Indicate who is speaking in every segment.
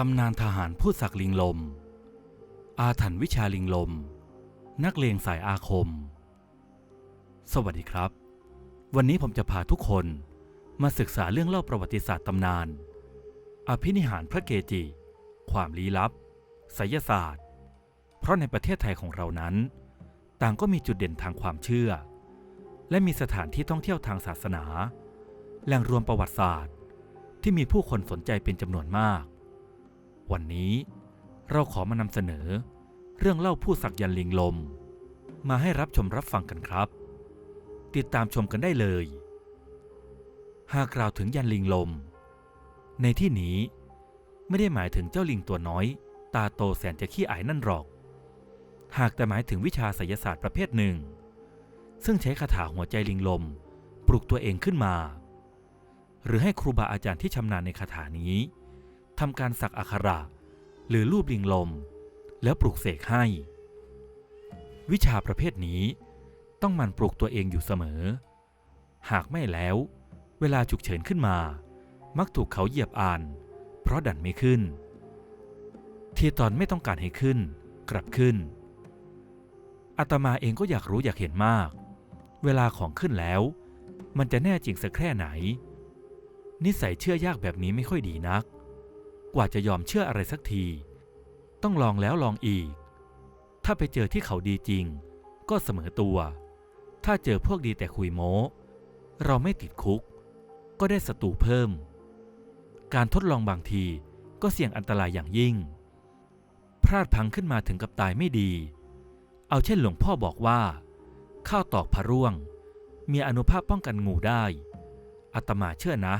Speaker 1: ตำนานทหารผู้สักลิงลม อาถรรพ์วิชาลิงลม นักเลงสายอาคม สวัสดีครับ วันนี้ผมจะพาทุกคนมาศึกษาเรื่องเล่าประวัติศาสตร์ตำนาน อภินิหารพระเกจิ ความลี้ลับไสยศาสตร์ เพราะในประเทศไทยของเรานั้น ต่างก็มีจุดเด่นทางความเชื่อ และมีสถานที่ท่องเที่ยวทางศาสนา แหล่งรวมประวัติศาสตร์ ที่มีผู้คนสนใจเป็นจำนวนมาก วันนี้เราขอมานำเสนอ เรื่องเล่าผู้สักยันลิงลม มาให้รับชมรับฟังกันครับ ติดตามชมกันได้เลย หากกล่าวถึงยันลิงลม ในที่นี้ไม่ได้หมายถึงเจ้าลิงตัวน้อย ตาโตแสนจะขี้อายนั่นหรอก หากแต่หมายถึงวิชาไสยศาสตร์ประเภทหนึ่ง ซึ่งใช้คาถาหัวใจลิงลม ปลุกตัวเองขึ้นมา หรือให้ครูบาอาจารย์ที่ชำนาญในคาถานี้ ทำการสักอักขระ หรือรูปลิงลม แล้วปลุกเสกให้ วิชาประเภทนี้ต้องมันปลุกตัวเองอยู่เสมอ หากไม่แล้ว เวลาฉุกเฉินขึ้นมา มักถูกเขาเหยียบอ่าน เพราะดันไม่ขึ้น ทีตอนไม่ต้องการให้ขึ้น กลับขึ้นอาตมาเองก็อยากรู้อยากเห็นมาก เวลาของขึ้นแล้ว มันจะแน่จริงสักแค่ไหน นิสัยเชื่อยากแบบนี้ไม่ค่อยดีนัก กว่าจะยอมเชื่ออะไรสักที ต้องลองแล้วลองอีก ถ้าไปเจอที่เขาดีจริง ก็เสมอตัว ถ้าเจอพวกดีแต่คุยโม้ เราไม่ติดคุก ก็ได้ศัตรูเพิ่ม การทดลองบางทีก็เสี่ยงอันตรายอย่างยิ่ง พลาดพังขึ้นมาถึงกับตายไม่ดี เอาเช่นหลวงพ่อบอกว่า ข้าวตอกพระร่วง มีอนุภาพป้องกันงูได้อาตมาเชื่อนะ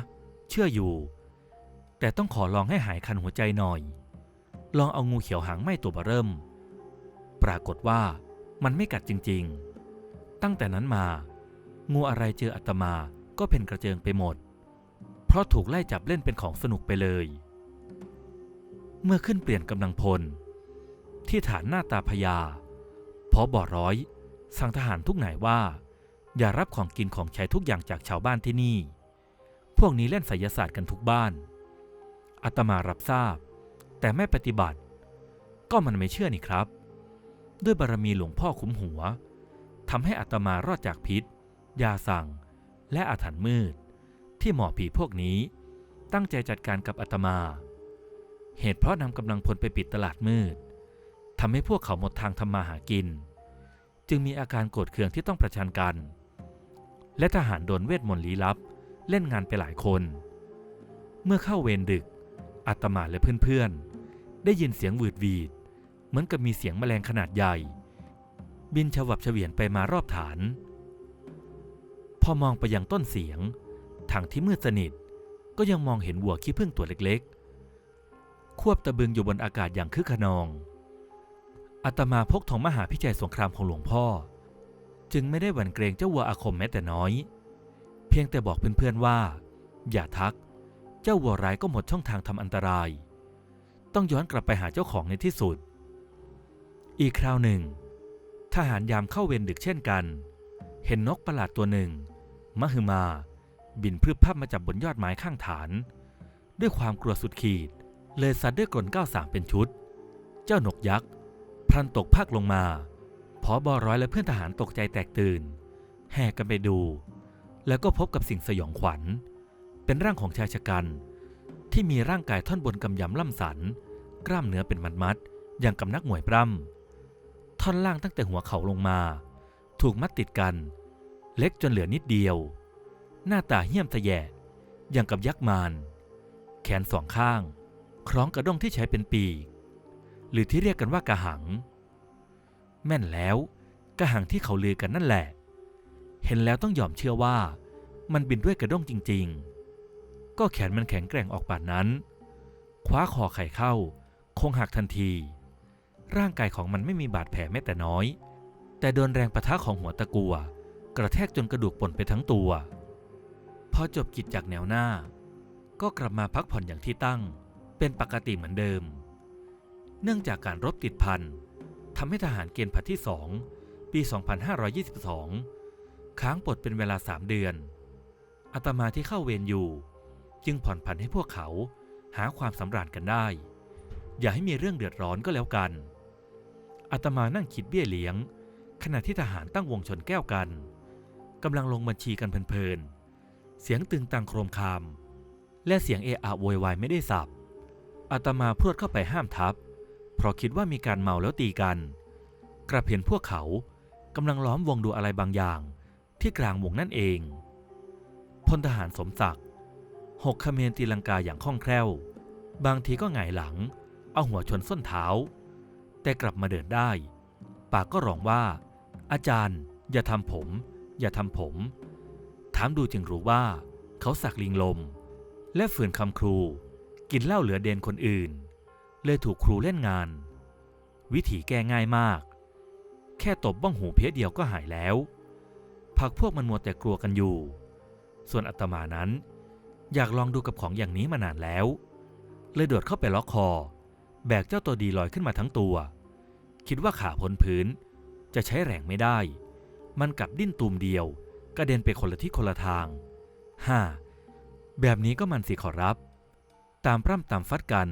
Speaker 1: เชื่ออยู่ แต่ต้องขอลองให้หายคันหัวใจหน่อย ลองเอางูเขียวหางไหม้ตัวเบเริ่ม ปรากฏว่ามันไม่กัดจริงๆ ตั้งแต่นั้นมา งูอะไรเจออาตมาก็เป็นกระเจิงไปหมด เพราะถูกไล่จับเล่นเป็นของสนุกไปเลย เมื่อขึ้นเปลี่ยนกำลังพล ที่ฐานหน้าตาพญาพอบอร้อย สั่งทหารทุกนายว่า อย่ารับของกินของใช้ทุกอย่างจากชาวบ้านที่นี่ พวกนี้เล่นไสยศาสตร์กันทุกบ้าน อาตมารับทราบ แต่ไม่ปฏิบัติ ก็มันไม่เชื่อนี่ครับ ด้วยบารมีหลวงพ่อคุ้มหัวทำให้อาตมารอดจากพิษ ยาสั่ง และอาถรรพ์มืด ที่หมอผีพวกนี้ ตั้งใจจัดการกับอาตมา เหตุเพราะนำกำลังพลไปปิดตลาดมืดทำให้พวกเขาหมดทางทำมาหากิน จึงมีอาการโกรธเคืองที่ต้องประชันกัน และทหารโดนเวทมนต์ลี้ลับ เล่นงานไปหลายคน เมื่อเข้าเวรดึก อาตมาและเพื่อนๆ ได้ยินเสียงหวืดหวีด เหมือนกับมีเสียงแมลงขนาดใหญ่ บินฉวับเฉวียนไปมารอบฐาน พอมองไปยังต้นเสียง ทางที่มืดสนิทก็ยังมองเห็นวัวขี้ผึ้งตัวเล็กๆ ควบตะบึงอยู่บนอากาศอย่างคึกขนองอาตมาพกธงมหาพิจัยสงครามของหลวงพ่อ จึงไม่ได้หวั่นเกรงเจ้าวัวอาคมแม้แต่น้อย เพียงแต่บอกเพื่อนๆว่า อย่าทัก เจ้าวัวร้ายก็หมดช่องทางทำอันตราย ต้องย้อนกลับไปหาเจ้าของในที่สุด อีกคราวหนึ่ง ทหารยามเข้าเวรดึกเช่นกัน เห็นนกประหลาดตัวหนึ่งมหึมา บินพรึบพรับมาจับบนยอดไม้ข้างฐาน ด้วยความกลัวสุดขีด เลยซัดด้วยกลนก้าวสามเป็นชุด เจ้านกยักษ์พลันตกภาคลงมาพอบอร้อยและเพื่อนทหารตกใจแตกตื่น แห่กันไปดู แล้วก็พบกับสิ่งสยองขวัญ เป็นร่างของชายชะกันที่มีร่างกายท่อนบนกำยำล่ำสัน กล้ามเนื้อเป็นมัดๆอย่างกับนักมวยปล้ำท่อนล่างตั้งแต่หัวเข่าลงมา ถูกมัดติดกัน เล็กจนเหลือนิดเดียว หน้าตาเหี้ยมทะแยะอย่างกับยักษ์มารแขนสองข้าง คล้องกระด้งที่ใช้เป็นปีก หรือที่เรียกกันว่ากระหัง แม่นแล้วกระหังที่เขาลือกันนั่นแหละ เห็นแล้วต้องยอมเชื่อว่า มันบินด้วยกระด้งจริง ๆ ก็แขนมันแข็งแกร่งออกป่านนั้น คว้าคอไข่เข้า คงหักทันที ร่างกายของมันไม่มีบาดแผลแม้แต่น้อย แต่โดนแรงประทะของหัวตะกัว กระแทกจนกระดูกป่นไปทั้งตัว พอจบกิจจากแนวหน้า ก็กลับมาพักผ่อนอย่างที่ตั้ง เป็นปกติเหมือนเดิม เนื่องจากการรบติดพันทำให้ทหารเกณฑ์ผัดที่สองปี 2522 ค้างปลดเป็นเวลาสามเดือนอาตมาที่เข้าเวรอยู่ จึงผ่อนผันให้พวกเขาหาความสำราญกันได้ อย่าให้มีเรื่องเดือดร้อนก็แล้วกันอาตมานั่งคิดเบี้ยเลี้ยง ขณะที่ทหารตั้งวงชนแก้วกันกำลังลงบัญชีกันเพลินๆเสียงตึงตังโครมคาม และเสียงเอะอะโวยวายไม่ได้สับอาตมาพรวดเข้าไปห้ามทับ เพราะคิดว่ามีการเมาแล้วตีกัน กระเพียนพวกเขากำลังล้อมวงดูอะไรบางอย่างที่กลางวงนั่นเองพลทหารสมศักดิ์ หกเขมรตีลังกาอย่างคล่องแคล่ว บางทีก็หงายหลัง เอาหัวชนส้นเท้า แต่กลับมาเดินได้ ปากก็ร้องว่า อาจารย์ อย่าทำผม อย่าทำผม ถามดูจึงรู้ว่า เขาสักลิงลม และฝืนคำครู กินเหล้าเหลือเดนคนอื่น เลยถูกครูเล่นงาน วิธีแก้ง่ายมาก แค่ตบบ้องหูเพชเดียวก็หายแล้ว พักพวกมันมัวแต่กลัวกันอยู่ ส่วนอาตมานั้น อยากลองดูกับของอย่างนี้มานานแล้ว เลยโดดเข้าไปล็อกคอ แบกเจ้าตัวดีลอยขึ้นมาทั้งตัว คิดว่าขาพ้นพื้น จะใช้แรงไม่ได้ มันกลับดิ้นตูมเดียวกระเด็นไปคนละทิศคนละทางฮ่าแบบนี้ก็มันสิขอรับ ตามปร่ำตามฟัดกัน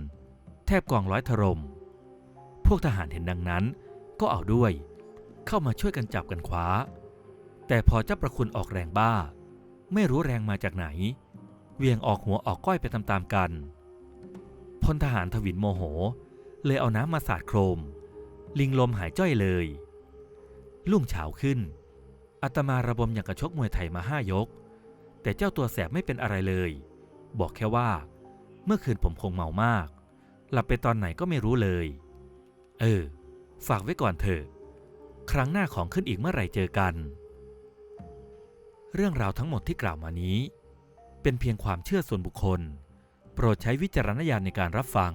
Speaker 1: แทบกองร้อยถรม พวกทหารเห็นดังนั้น ก็เอาด้วย เข้ามาช่วยกันจับกันคว้า แต่พอเจ้าประคุณออกแรงบ้า ไม่รู้แรงมาจากไหน เวียงออกหัวออกก้อยไปตามๆกัน พลทหารทวินโมโห เลยเอาน้ำมาสาดโครม ลิงลมหายจ้อยเลย ลุ่งเฉาขึ้นอาตมาระบมอย่างกระชกมวยไทยมาห้ายก แต่เจ้าตัวแสบไม่เป็นอะไรเลย บอกแค่ว่า เมื่อคืนผมคงเมามาก หลับไปตอนไหนก็ไม่รู้เลย เออ ฝากไว้ก่อนเถอะ ครั้งหน้าของขึ้นอีกเมื่อไหร่เจอกัน เรื่องราวทั้งหมดที่กล่าวมานี้ เป็นเพียงความเชื่อส่วนบุคคล โปรดใช้วิจารณญาณในการรับฟัง